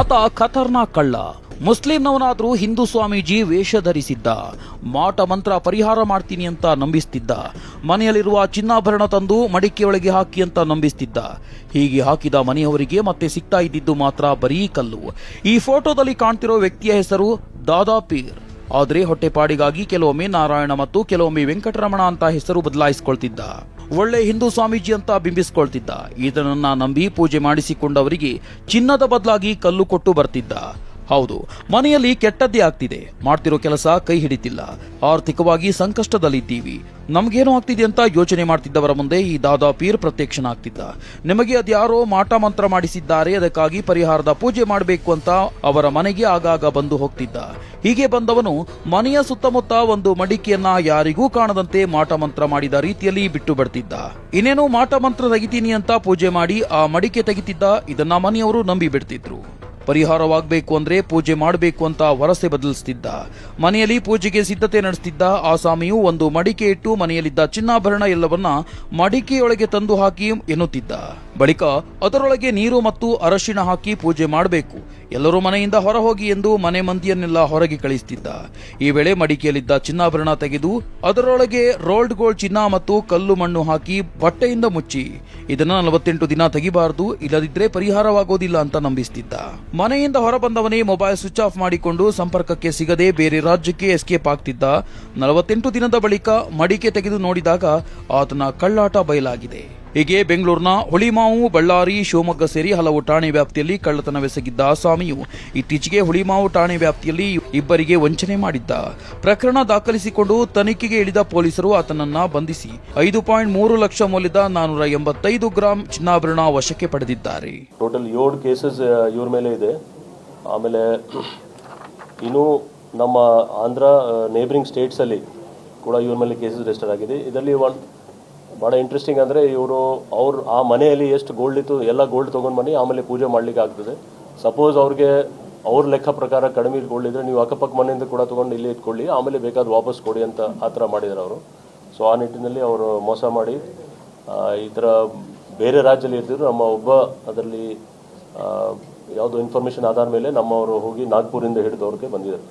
ಆತ ಖತರ್ನಾಕ್ ಕಳ್ಳ ಮುಸ್ಲಿಂನವನಾದ್ರೂ ಹಿಂದೂ ಸ್ವಾಮೀಜಿ ವೇಷ ಧರಿಸಿದ್ದ. ಮಾಟ ಮಂತ್ರ ಪರಿಹಾರ ಮಾಡ್ತೀನಿ ಅಂತ ನಂಬಿಸ್ತಿದ್ದ. ಮನೆಯಲ್ಲಿರುವ ಚಿನ್ನಾಭರಣ ತಂದು ಮಡಿಕೆಯೊಳಗೆ ಹಾಕಿ ಅಂತ ನಂಬಿಸ್ತಿದ್ದ. ಹೀಗೆ ಹಾಕಿದ ಮನೆಯವರಿಗೆ ಮತ್ತೆ ಸಿಗ್ತಾ ಇದ್ದಿದ್ದು ಮಾತ್ರ ಬರೀ ಕಲ್ಲು. ಈ ಫೋಟೋದಲ್ಲಿ ಕಾಣ್ತಿರೋ ವ್ಯಕ್ತಿಯ ಹೆಸರು ದಾದಾ ಪೀರ್. ಆದ್ರೆ ಹೊಟ್ಟೆಪಾಡಿಗಾಗಿ ಕೆಲವೊಮ್ಮೆ ನಾರಾಯಣ ಮತ್ತು ಕೆಲವೊಮ್ಮೆ ವೆಂಕಟರಮಣ ಅಂತ ಹೆಸರು ಬದಲಾಯಿಸಿಕೊಳ್ತಿದ್ದ. ಒಳ್ಳೆ ಹಿಂದೂ ಸ್ವಾಮೀಜಿ ಅಂತ ಬಿಂಬಿಸ್ಕೊಳ್ತಿದ್ದ. ಈತನನ್ನ ನಂಬಿ ಪೂಜೆ ಮಾಡಿಸಿಕೊಂಡವರಿಗೆ ಚಿನ್ನದ ಬದಲಾಗಿ ಕಲ್ಲು ಕೊಟ್ಟು ಬರ್ತಿದ್ದ. ಹೌದು, ಮನೆಯಲ್ಲಿ ಕೆಟ್ಟದ್ದೇ ಆಗ್ತಿದೆ. ಮಾಡ್ತಿರೋ ಕೆಲಸ ಕೈ ಹಿಡಿತಿಲ್ಲ. ಆರ್ಥಿಕವಾಗಿ ಸಂಕಷ್ಟದಲ್ಲಿದ್ದೀವಿ. ನಮ್ಗೇನು ಆಗ್ತಿದೆ ಅಂತ ಯೋಚನೆ ಮಾಡ್ತಿದ್ದವರ ಮುಂದೆ ಈ ದಾದಾ ಪೀರ್ ಪ್ರತ್ಯಕ್ಷನಾಗ್ತಿದ್ದ. ನಿಮಗೆ ಅದ್ಯಾರೋ ಮಾಟ ಮಂತ್ರ ಮಾಡಿಸಿದ್ದಾರೆ, ಅದಕ್ಕಾಗಿ ಪರಿಹಾರದ ಪೂಜೆ ಮಾಡಬೇಕು ಅಂತ ಅವರ ಮನೆಗೆ ಆಗಾಗ ಬಂದು ಹೋಗ್ತಿದ್ದ. ಹೀಗೆ ಬಂದವನು ಮನೆಯ ಸುತ್ತಮುತ್ತ ಒಂದು ಮಡಿಕೆಯನ್ನ ಯಾರಿಗೂ ಕಾಣದಂತೆ ಮಾಟ ಮಂತ್ರ ಮಾಡಿದ ರೀತಿಯಲ್ಲಿ ಬಿಟ್ಟು ಬಿಡ್ತಿದ್ದ. ಇನ್ನೇನು ಮಾಟ ಮಂತ್ರ ತೆಗಿತೀನಿ ಅಂತ ಪೂಜೆ ಮಾಡಿ ಆ ಮಡಿಕೆ ತೆಗಿತಿದ್ದ, ಇದನ್ನ ಮನೆಯವರು ನಂಬಿ ಬಿಡ್ತಿದ್ರು ಪರಿಹಾರವಾಗಬೇಕು ಅಂದ್ರೆ ಪೂಜೆ ಮಾಡಬೇಕು ಅಂತ ವರಸೆ ಬದಲಿಸ್ತಿದ್ದ. ಮನೆಯಲ್ಲಿ ಪೂಜೆಗೆ ಸಿದ್ಧತೆ ನಡೆಸ್ತಿದ್ದ ಆ ಸ್ವಾಮಿಯು ಒಂದು ಮಡಿಕೆ ಇಟ್ಟು ಮನೆಯಲ್ಲಿದ್ದ ಚಿನ್ನಾಭರಣ ಎಲ್ಲವನ್ನ ಮಡಿಕೆಯೊಳಗೆ ತಂದು ಹಾಕಿ ಎನ್ನುತ್ತಿದ್ದ. ಬಳಿಕ ಅದರೊಳಗೆ ನೀರು ಮತ್ತು ಅರಶಿಣ ಹಾಕಿ ಪೂಜೆ ಮಾಡಬೇಕು. ಎಲ್ಲರೂ ಮನೆಯಿಂದ ಹೊರ ಹೋಗಿ ಎಂದು ಮನೆ ಮಂದಿಯನ್ನೆಲ್ಲ ಹೊರಗೆ ಕಳಿಸ್ತಿದ್ದ. ಈ ವೇಳೆ ಮಡಿಕೆಯಲ್ಲಿದ್ದ ಚಿನ್ನಾಭರಣ ತೆಗೆದು ಅದರೊಳಗೆ ರೋಲ್ಡ್ ಗೋಲ್ಡ್ ಚಿನ್ನ ಮತ್ತು ಕಲ್ಲು ಮಣ್ಣು ಹಾಕಿ ಬಟ್ಟೆಯಿಂದ ಮುಚ್ಚಿ. ಇದನ್ನ ನಲವತ್ತೆಂಟು ದಿನ ತೆಗಿಬಾರದು, ಇಲ್ಲದಿದ್ರೆ ಪರಿಹಾರವಾಗೋದಿಲ್ಲ ಅಂತ ನಂಬಿಸ್ತಿದ್ದ. ಮನೆಯಿಂದ ಹೊರಬಂದವನೇ ಮೊಬೈಲ್ ಸ್ವಿಚ್ ಆಫ್ ಮಾಡಿಕೊಂಡು ಸಂಪರ್ಕಕ್ಕೆ ಸಿಗದೆ ಬೇರೆ ರಾಜ್ಯಕ್ಕೆ ಎಸ್ಕೇಪ್ ಆಗ್ತಿದ್ದ. ನಲವತ್ತೆಂಟು ದಿನದ ಬಳಿಕ ಮಡಿಕೆ ತೆಗೆದು ನೋಡಿದಾಗ ಆತನ ಕಳ್ಳಾಟ ಬಯಲಾಗಿದೆ. ಹೀಗೆ ಬೆಂಗಳೂರಿನ ಹುಳಿಮಾವು ಬಳ್ಳಾರಿ ಶಿವಮೊಗ್ಗ ಸೇರಿ ಹಲವು ಠಾಣೆ ವ್ಯಾಪ್ತಿಯಲ್ಲಿ ಕಳ್ಳತನವೆಸಗಿದ್ದ ಆಸಾಮಿಯು ಇತ್ತೀಚೆಗೆ ಹುಳಿಮಾವು ಠಾಣೆ ವ್ಯಾಪ್ತಿಯಲ್ಲಿ ಇಬ್ಬರಿಗೆ ವಂಚನೆ ಮಾಡಿದ್ದ. ಪ್ರಕರಣ ದಾಖಲಿಸಿಕೊಂಡು ತನಿಖೆಗೆ ಇಳಿದ ಪೊಲೀಸರು ಆತನನ್ನ ಬಂಧಿಸಿ ಐದು ಪಾಯಿಂಟ್ ಮೂರು ಲಕ್ಷ ಮೌಲ್ಯದ ನಾನೂರ ಎಂಬತ್ತೈದು ಗ್ರಾಂ ಚಿನ್ನಾಭರಣ ವಶಕ್ಕೆ ಪಡೆದಿದ್ದಾರೆ. ಟೋಟಲ್ ಏಳು ಕೇಸಸ್ ಇವ್ರ ಮೇಲೆ ಇದೆ. ಆಮೇಲೆ ಇನ್ನು ನಮ್ಮ ಆಂಧ್ರ ನೇಬರಿಂಗ್ ಸ್ಟೇಟ್ಸಲ್ಲಿ ಕೂಡ ಇವ್ರ ಮೇಲೆ ಕೇಸಸ್ ರಿಜಿಸ್ಟರ್ ಆಗಿದೆ. ಇದರಲ್ಲಿ ಒನ್ ಭಾಳ ಇಂಟ್ರೆಸ್ಟಿಂಗ್ ಅಂದರೆ ಇವರು ಅವ್ರು ಆ ಮನೆಯಲ್ಲಿ ಎಷ್ಟು ಗೋಲ್ಡ್ ಇತ್ತು, ಎಲ್ಲ ಗೋಲ್ಡ್ ತೊಗೊಂಡು ಬನ್ನಿ, ಆಮೇಲೆ ಪೂಜೆ ಮಾಡಲಿಕ್ಕೆ ಆಗ್ತದೆ. ಸಪೋಸ್ ಅವ್ರಿಗೆ ಅವ್ರ ಲೆಕ್ಕ ಪ್ರಕಾರ ಕಡಿಮೆ ಗೋಲ್ಡ್ ಇದ್ದರೆ ನೀವು ಅಕ್ಕಪಕ್ಕ ಮನೆಯಿಂದ ಕೂಡ ತೊಗೊಂಡು ಇಲ್ಲಿ ಇಟ್ಕೊಳ್ಳಿ, ಆಮೇಲೆ ಬೇಕಾದ್ರೆ ವಾಪಸ್ ಕೊಡಿ ಅಂತ ಆ ಥರ ಮಾಡಿದ್ದಾರೆ ಅವರು. ಸೊ ಆ ನಿಟ್ಟಿನಲ್ಲಿ ಅವರು ಮೋಸ ಮಾಡಿ ಈ ಥರ ಬೇರೆ ರಾಜ್ಯದಲ್ಲಿ ಇದ್ದರು ನಮ್ಮ ಒಬ್ಬ ಅದರಲ್ಲಿ ಯಾವುದೋ ಇನ್ಫಾರ್ಮೇಷನ್ ಆಧಾರ ಮೇಲೆ ನಮ್ಮವರು ಹೋಗಿ ನಾಗ್ಪುರಿಂದ ಹಿಡಿದು ಅವ್ರಿಗೆ ಬಂದಿದ್ದಾರೆ.